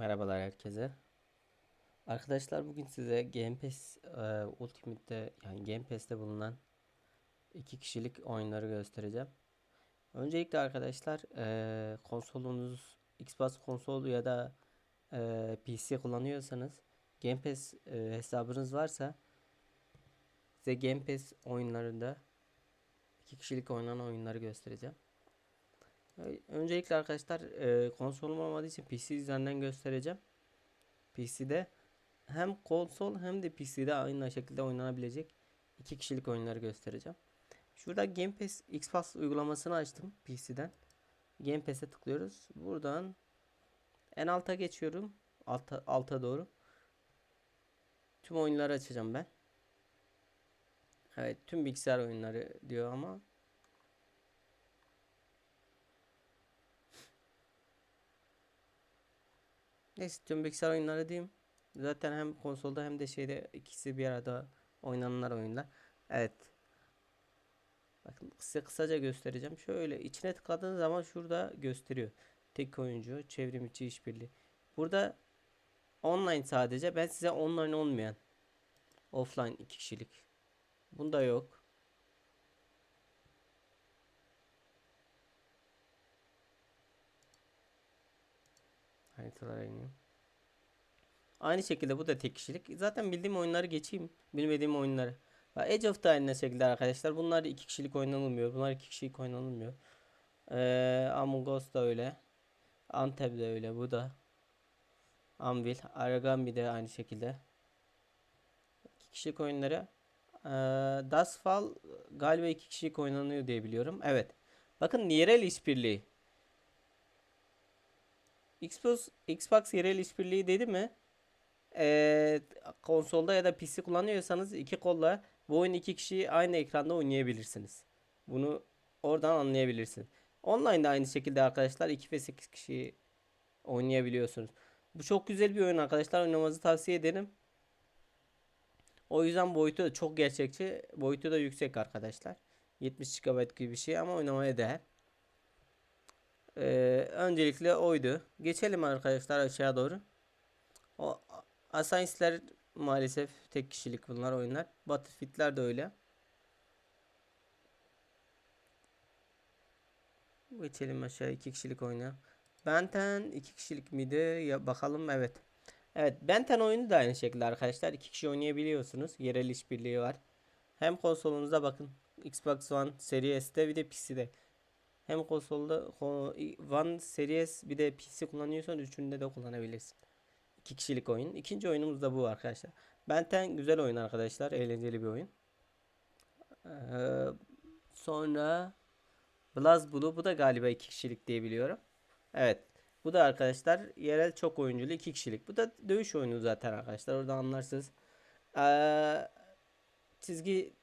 Merhabalar herkese. Arkadaşlar bugün size Game Pass e, Ultimate'de yani Game Pass'te bulunan iki kişilik oyunları göstereceğim. Öncelikle arkadaşlar e, konsolunuz Xbox konsolu ya da e, PC kullanıyorsanız Game Pass e, hesabınız varsa size Game Pass oyunlarında iki kişilik oynanan oyunları göstereceğim. Öncelikle arkadaşlar e, konsolum olmadığı için PC üzerinden göstereceğim. PC'de hem konsol hem de PC'de aynı şekilde oynanabilecek iki kişilik oyunları göstereceğim. Şurada Game Pass Xbox uygulamasını açtım PC'den. Game Pass'e tıklıyoruz. Buradan en alta geçiyorum. Alta, alta doğru. Tüm oyunları açacağım ben. Evet tüm bilgisayar oyunları diyor ama Neyse tüm bilgisayar oyunları diyeyim. Zaten hem konsolda hem de şeyde ikisi bir arada oynananlar oyunlar. Evet. Bakın size kısaca göstereceğim. Şöyle içine tıkladığınız zaman şurada gösteriyor. Tek oyuncu, çevrim içi işbirliği. Burada online sadece. Ben size online olmayan offline iki kişilik. Bunda yok. Haritalara ineyim. Aynı şekilde bu da tek kişilik. Zaten bildiğim oyunları geçeyim. Bilmediğim oyunları. Age of da aynı şekilde arkadaşlar. Bunlar iki kişilik oynanılmıyor. Bunlar iki kişilik oynanılmıyor. Ee, Among Us da öyle. Antep de öyle. Bu da. Anvil. Aragami de aynı şekilde. İki kişilik oyunları. Ee, Dustfall galiba iki kişilik oynanıyor diye biliyorum. Evet. Bakın yerel işbirliği. Xbox Xbox yerel işbirliği dedi mi? Ee, konsolda ya da PC kullanıyorsanız iki kolla bu oyun iki kişi aynı ekranda oynayabilirsiniz. Bunu oradan anlayabilirsiniz. Online de aynı şekilde arkadaşlar 2 ve 8 kişi oynayabiliyorsunuz. Bu çok güzel bir oyun arkadaşlar. Oynamanızı tavsiye ederim. O yüzden boyutu da çok gerçekçi. Boyutu da yüksek arkadaşlar. 70 GB gibi bir şey ama oynamaya değer. Ee, öncelikle oydu. Geçelim arkadaşlar aşağı doğru. O Assassин'ler maalesef tek kişilik bunlar oyunlar. Battlefield'ler de öyle. Geçelim aşağı iki kişilik oyuna. Benten iki kişilik miydi? Ya bakalım evet. Evet Benten oyunu da aynı şekilde arkadaşlar. iki kişi oynayabiliyorsunuz. Yerel işbirliği var. Hem konsolunuzda bakın. Xbox One, Series S'te bir de PC'de. Hem konsolda ko- One Series bir de PC kullanıyorsan üçünde de kullanabilirsin. İki kişilik oyun. İkinci oyunumuz da bu arkadaşlar. Benten güzel oyun arkadaşlar. Eğlenceli bir oyun. Ee, sonra BlazBlue bu da galiba iki kişilik diye biliyorum. Evet. Bu da arkadaşlar yerel çok oyunculu iki kişilik. Bu da dövüş oyunu zaten arkadaşlar. Orada anlarsınız. Ee, çizgi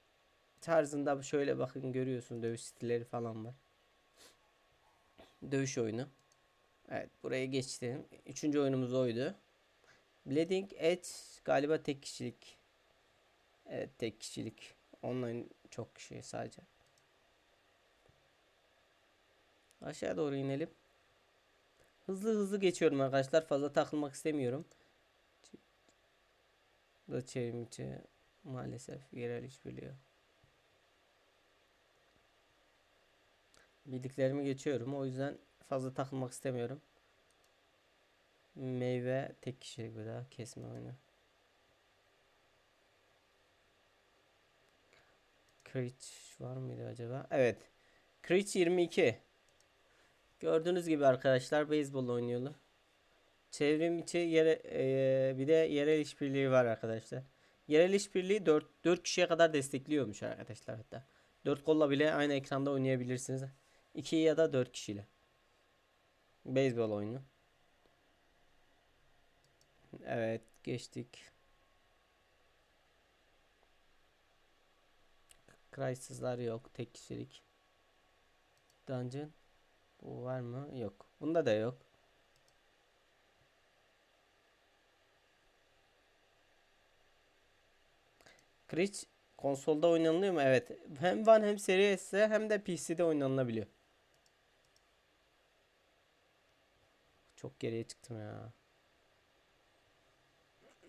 tarzında şöyle bakın görüyorsun dövüş stilleri falan var. Dövüş oyunu. Evet buraya geçtim. Üçüncü oyunumuz oydu. Bleeding Edge galiba tek kişilik. Evet tek kişilik. Online çok kişi sadece. Aşağı doğru inelim. Hızlı hızlı geçiyorum arkadaşlar. Fazla takılmak istemiyorum. Da çevrim içi maalesef yerel işbirliği. Bildiklerimi geçiyorum. O yüzden fazla takılmak istemiyorum. Meyve tek kişilik bir daha kesme oyunu. Crit var mıydı acaba? Evet. Crit 22. Gördüğünüz gibi arkadaşlar beyzbol oynuyorlar. Çevrim içi yere eee, bir de yerel işbirliği var arkadaşlar. Yerel işbirliği 4 4 kişiye kadar destekliyormuş arkadaşlar hatta. 4 kolla bile aynı ekranda oynayabilirsiniz. 2 ya da 4 kişiyle. Beyzbol oyunu. Evet geçtik. Crysis'lar yok. Tek kişilik. Dungeon. Bu var mı? Yok. Bunda da yok. Crash konsolda oynanılıyor mu? Evet. Hem One hem Series S hem de PC'de oynanabiliyor. Çok geriye çıktım ya.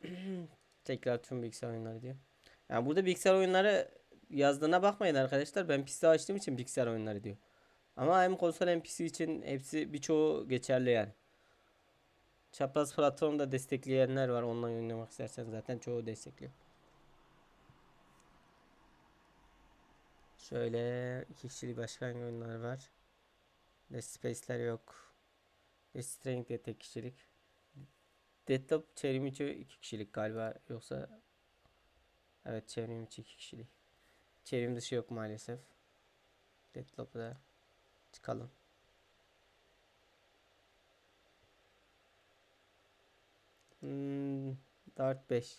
Tekrar tüm bilgisayar oyunları diyor. Yani burada bilgisayar oyunları yazdığına bakmayın arkadaşlar. Ben PC açtığım için bilgisayar oyunları diyor. Ama hem konsol hem PC için hepsi birçoğu geçerli yani. Çapraz platformda destekleyenler var. Ondan oynamak istersen zaten çoğu destekliyor. Şöyle iki kişilik başka oyunlar var? Dead Space'ler yok. Death Stranding de tek kişilik. Deadloop çevrim içi iki kişilik galiba yoksa Evet çevrim içi iki kişilik. Çevrim dışı yok maalesef. Deadloop'da çıkalım. Hmm, Dart 5.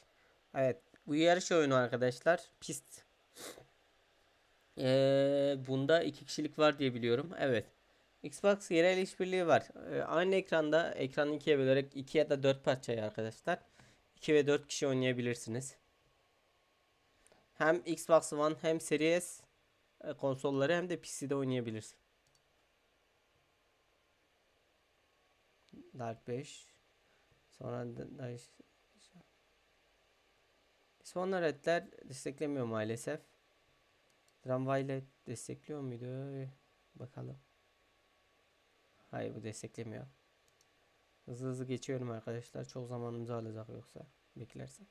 Evet bu yarış oyunu arkadaşlar. Pist. Ee, bunda iki kişilik var diye biliyorum. Evet. Xbox yerel işbirliği var. Ee, aynı ekranda ekranı ikiye bölerek 2 ya da 4 parçaya arkadaşlar. 2 ve 4 kişi oynayabilirsiniz. Hem Xbox One hem Series e, konsolları hem de PC'de oynayabilirsin. Dark 5 Sonra da Sonra Red'ler desteklemiyor maalesef. Tramvayla destekliyor muydu? Bakalım. Hayır bu desteklemiyor. Hızlı hızlı geçiyorum arkadaşlar. Çok zamanımızı alacak yoksa beklersen.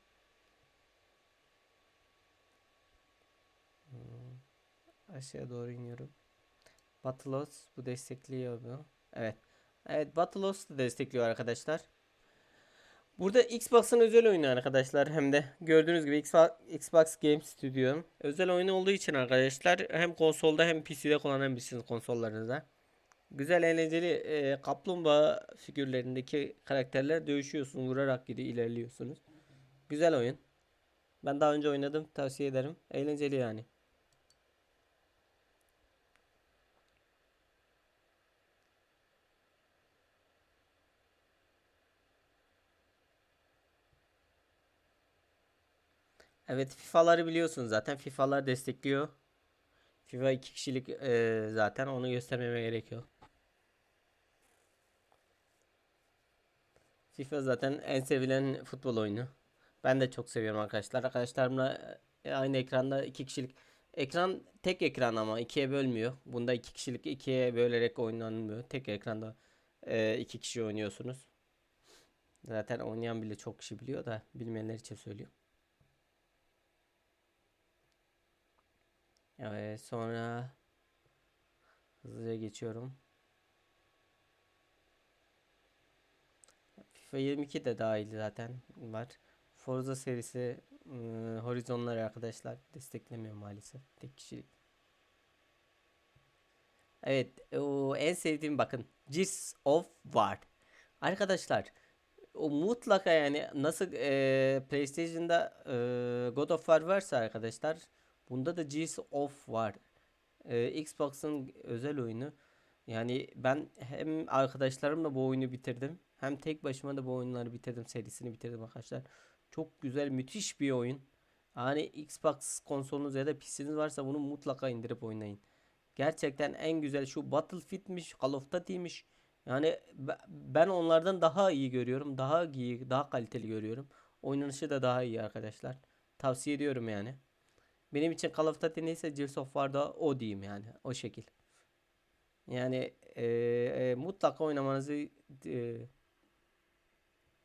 Hmm. Aşağı doğru iniyorum. Battleos bu destekliyor bu. Evet. Evet Battleos da destekliyor arkadaşlar. Burada Xbox'ın özel oyunu arkadaşlar hem de gördüğünüz gibi Xbox Game Studio özel oyunu olduğu için arkadaşlar hem konsolda hem PC'de kullanabilirsiniz konsollarınızda. Güzel eğlenceli e, kaplumbağa figürlerindeki karakterler dövüşüyorsun vurarak gidi ilerliyorsunuz. Güzel oyun. Ben daha önce oynadım tavsiye ederim. Eğlenceli yani. Evet FIFA'ları biliyorsunuz zaten. FIFA'lar destekliyor. FIFA 2 kişilik e, zaten onu göstermeme gerekiyor. FIFA zaten en sevilen futbol oyunu. Ben de çok seviyorum arkadaşlar. Arkadaşlarımla e, aynı ekranda iki kişilik ekran tek ekran ama ikiye bölmüyor. Bunda iki kişilik ikiye bölerek oynanmıyor. Tek ekranda e, iki kişi oynuyorsunuz. Zaten oynayan bile çok kişi biliyor da bilmeyenler için söylüyorum. Evet sonra hızlıca geçiyorum. FIFA 22 de dahil zaten var. Forza serisi ıı, Horizon'ları arkadaşlar desteklemiyor maalesef. Tek kişilik. Evet o en sevdiğim bakın Gears of War. Arkadaşlar o mutlaka yani nasıl e, PlayStation'da e, God of War varsa arkadaşlar bunda da Gears of War. E, Xbox'ın özel oyunu. Yani ben hem arkadaşlarımla bu oyunu bitirdim. Hem tek başıma da bu oyunları bitirdim. Serisini bitirdim arkadaşlar. Çok güzel, müthiş bir oyun. Yani Xbox konsolunuz ya da PC'niz varsa bunu mutlaka indirip oynayın. Gerçekten en güzel şu Battlefield'miş, Call of Duty'miş. Yani ben onlardan daha iyi görüyorum. Daha iyi, daha kaliteli görüyorum. Oynanışı da daha iyi arkadaşlar. Tavsiye ediyorum yani. Benim için Call of Duty neyse Gears of War'da o diyeyim yani. O şekil. Yani e, e, mutlaka oynamanızı e,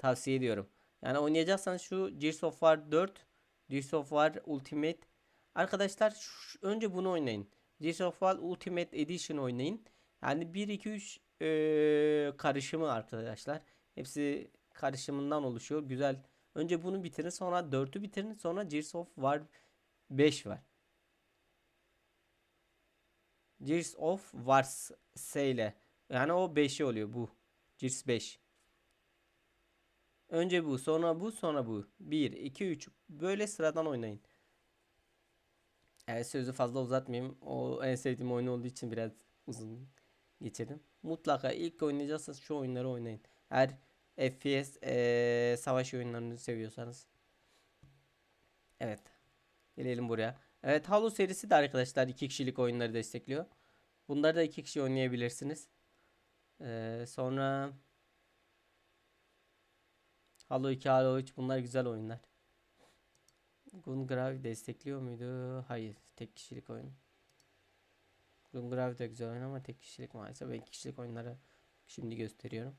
tavsiye ediyorum. Yani oynayacaksanız şu Gears of War 4, Gears of War Ultimate. Arkadaşlar şu, önce bunu oynayın. Gears of War Ultimate Edition oynayın. Yani 1 2 3 e, karışımı arkadaşlar. Hepsi karışımından oluşuyor. Güzel. Önce bunu bitirin, sonra 4'ü bitirin, sonra Gears of War 5 var. Gears of War S ile. Yani o 5'i oluyor bu. Gears 5. Önce bu, sonra bu, sonra bu. 1, 2, 3. Böyle sıradan oynayın. Evet sözü fazla uzatmayayım. O en sevdiğim oyun olduğu için biraz uzun geçirdim. Mutlaka ilk oynayacaksanız şu oyunları oynayın. Eğer FPS ee, savaş oyunlarını seviyorsanız. Evet. Gelelim buraya. Evet Halo serisi de arkadaşlar iki kişilik oyunları destekliyor. Bunları da iki kişi oynayabilirsiniz. Ee, sonra Halo 2, Halo 3 bunlar güzel oyunlar. Gungrav destekliyor muydu? Hayır. Tek kişilik oyun. Gungrav da güzel oyun ama tek kişilik maalesef. Ben kişilik oyunları şimdi gösteriyorum.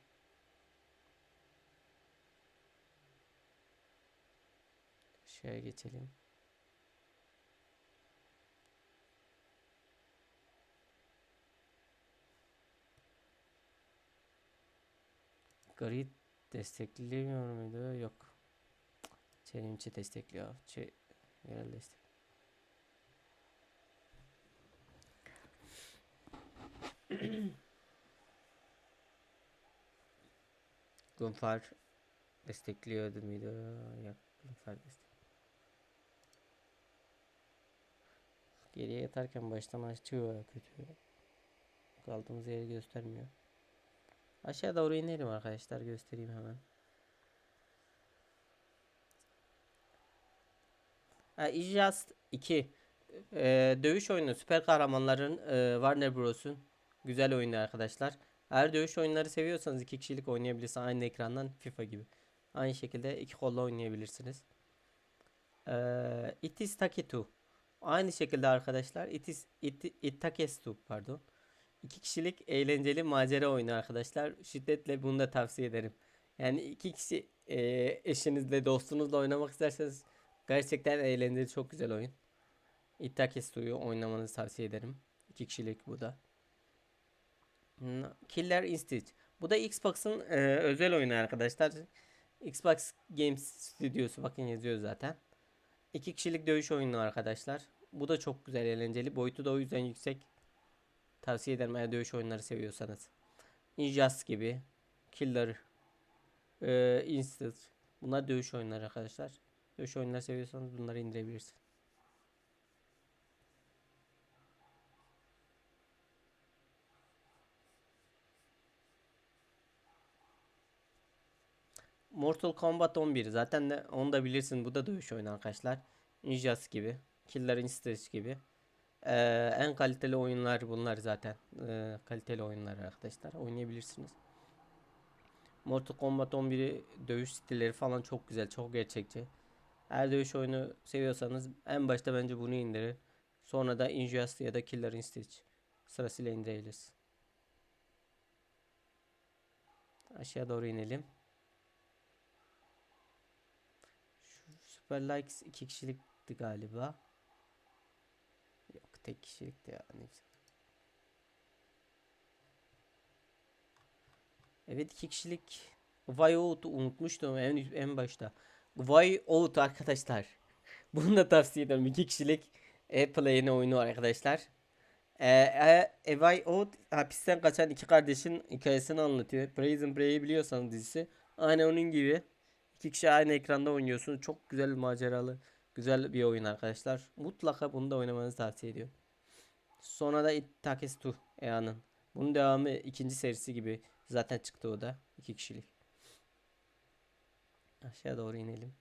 Şöyle geçelim. Grid desteklemiyor muydu? Yok. Çelimçi destekliyor. Çe yerel destek. Gunfar destekliyordu muydu? Yok. Gunfar destek. Geriye yatarken baştan açıyor kötü. Kaldığımız yeri göstermiyor. Aşağı doğru inelim arkadaşlar göstereyim hemen. Just 2 Ee, dövüş oyunu süper kahramanların e, Warner Bros'un güzel oyunu arkadaşlar. Eğer dövüş oyunları seviyorsanız iki kişilik oynayabilirsiniz aynı ekrandan FIFA gibi. Aynı şekilde iki kolla oynayabilirsiniz. Ee, It is Taketu. Aynı şekilde arkadaşlar It is It, It Takestu pardon. İki kişilik eğlenceli macera oyunu arkadaşlar. Şiddetle bunu da tavsiye ederim. Yani iki kişi e, eşinizle dostunuzla oynamak isterseniz gerçekten eğlenceli çok güzel oyun. Itakestu'yu oynamanızı tavsiye ederim. İki kişilik bu da. Killer Instinct. Bu da Xbox'ın e, özel oyunu arkadaşlar. Xbox Games Stüdyosu bakın yazıyor zaten. İki kişilik dövüş oyunu arkadaşlar. Bu da çok güzel eğlenceli. Boyutu da o yüzden yüksek. Tavsiye ederim eğer dövüş oyunları seviyorsanız. Injustice gibi. Killer. E, Instinct. Bunlar dövüş oyunları arkadaşlar. Dövüş oyunları seviyorsanız bunları indirebilirsiniz. Mortal Kombat 11 zaten de onu da bilirsin bu da dövüş oyunu arkadaşlar. Injustice gibi, Killer Instinct gibi. Ee, en kaliteli oyunlar bunlar zaten. Ee, kaliteli oyunlar arkadaşlar oynayabilirsiniz. Mortal Kombat 11'i dövüş stilleri falan çok güzel, çok gerçekçi. Eğer dövüş oyunu seviyorsanız en başta bence bunu indirin. Sonra da Injustice ya da Killer Instinct sırasıyla indirebiliriz. Aşağı doğru inelim. Super Likes iki kişilikti galiba. Tek kişilikti ya. Neyse. Evet iki kişilik Vyout'u unutmuştum en, en başta. Vyout arkadaşlar. Bunu da tavsiye ederim. İki kişilik yeni oyunu arkadaşlar. Ee, e, e, Vyout hapisten kaçan iki kardeşin hikayesini anlatıyor. Prison Break'i biliyorsanız dizisi. Aynı onun gibi. İki kişi aynı ekranda oynuyorsunuz. Çok güzel maceralı, güzel bir oyun arkadaşlar. Mutlaka bunu da oynamanızı tavsiye ediyorum. Sonra da It Takes Two Ea'nın. Bunun devamı ikinci serisi gibi zaten çıktı o da. iki kişilik. Aşağı doğru inelim.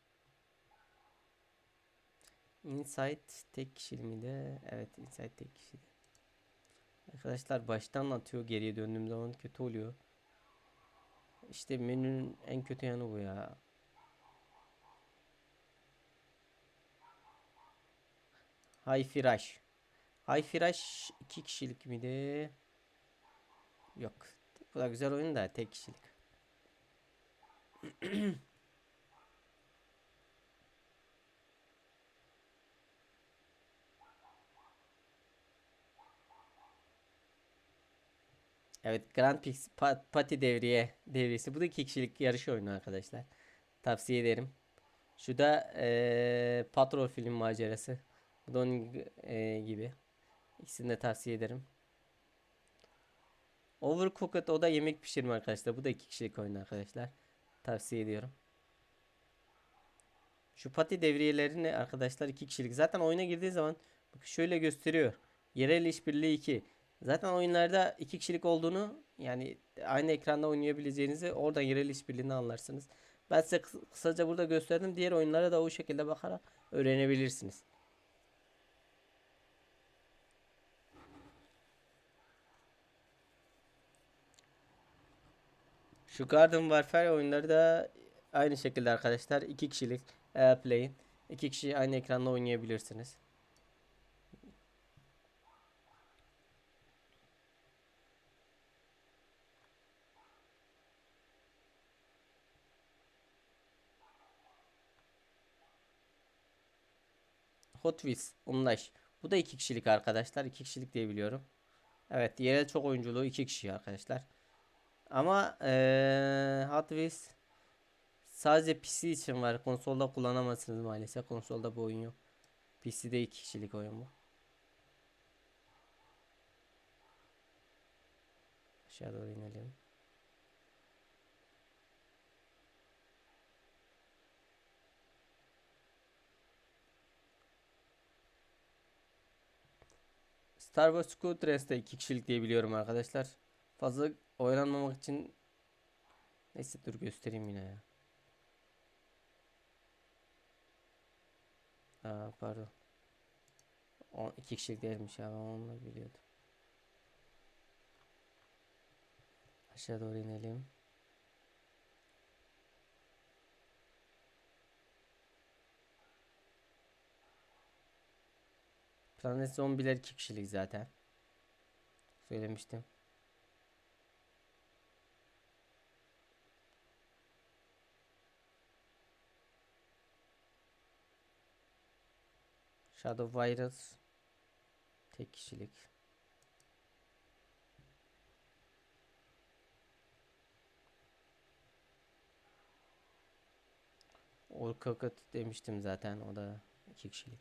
Inside tek kişili miydi? Evet Inside tek kişiydi. Arkadaşlar baştan atıyor geriye döndüğüm zaman kötü oluyor. İşte menünün en kötü yanı bu ya. High Firash iki kişilik miydi? Yok. Bu da güzel oyun da tek kişilik. Evet Grand Prix pa Pati devriye devriyesi. Bu da iki kişilik yarış oyunu arkadaşlar. Tavsiye ederim. Şu da ee, Patrol film macerası. Onun e, gibi. İkisini de tavsiye ederim. Overcooked o da yemek pişirme arkadaşlar. Bu da iki kişilik oyun arkadaşlar. Tavsiye ediyorum. Şu pati devriyelerini arkadaşlar iki kişilik. Zaten oyuna girdiği zaman şöyle gösteriyor. Yerel işbirliği 2. Zaten oyunlarda iki kişilik olduğunu yani aynı ekranda oynayabileceğinizi oradan yerel işbirliğini anlarsınız. Ben size kısaca burada gösterdim. Diğer oyunlara da o şekilde bakarak öğrenebilirsiniz. Şu Garden Warfare oyunları da aynı şekilde arkadaşlar iki kişilik Airplane. iki kişi aynı ekranda oynayabilirsiniz. Hot Wheels Unlaş. Bu da iki kişilik arkadaşlar. iki kişilik diye biliyorum. Evet diğeri çok oyunculuğu iki kişi arkadaşlar. Ama eee Hot Wheels sadece PC için var. Konsolda kullanamazsınız maalesef. Konsolda bu oyun yok. PC'de iki kişilik oyun bu. Aşağı doğru inelim. Star Wars Squadrons'da iki kişilik diye biliyorum arkadaşlar. Fazla oynanmamak için neyse dur göstereyim yine ya. Aa, pardon. O iki kişilik değilmiş ya ben onu biliyordum. Aşağı doğru inelim. Planet Zombiler iki kişilik zaten. Söylemiştim. Shadow Virus tek kişilik. Orkakat demiştim zaten o da iki kişilik.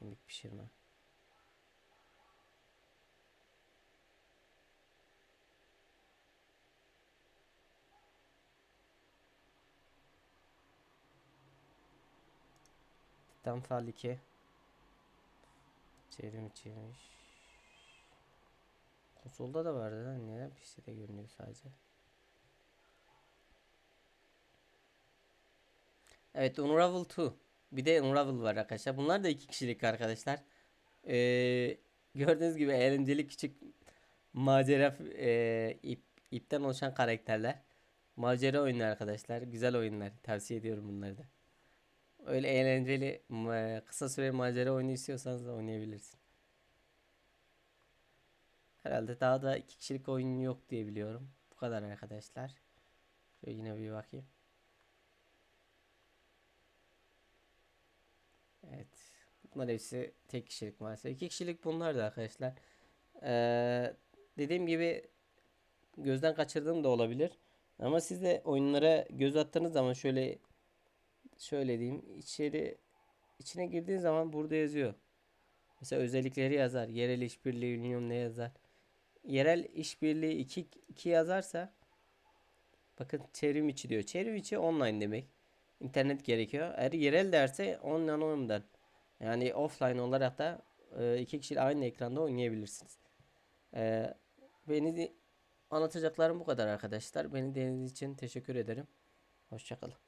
Yemek pişirme. Titanfall 2 Çevrim. Konsolda da vardı lan. Neden PC'de görünüyor sadece? Evet Unravel 2. Bir de Unravel var arkadaşlar. Bunlar da iki kişilik arkadaşlar. Ee, gördüğünüz gibi eğlenceli küçük macera e, ip, ipten oluşan karakterler. Macera oyunlar arkadaşlar. Güzel oyunlar. Tavsiye ediyorum bunları da. Öyle eğlenceli kısa süre macera oyunu istiyorsanız da oynayabilirsin. Herhalde daha da iki kişilik oyun yok diye biliyorum. Bu kadar arkadaşlar. Şöyle yine bir bakayım. Evet. Bunlar hepsi tek kişilik maalesef. İki kişilik bunlar da arkadaşlar. Ee, dediğim gibi gözden kaçırdığım da olabilir. Ama siz de oyunlara göz attığınız zaman şöyle şöyle diyeyim içeri içine girdiğin zaman burada yazıyor. Mesela özellikleri yazar. Yerel işbirliği bilmiyorum ne yazar. Yerel işbirliği 2 2 yazarsa bakın çevrim içi diyor. Çevrim içi online demek. İnternet gerekiyor. Eğer yerel derse online ondan. Yani offline olarak da e, iki kişi aynı ekranda oynayabilirsiniz. E, beni anlatacaklarım bu kadar arkadaşlar. Beni dinlediğiniz için teşekkür ederim. Hoşçakalın.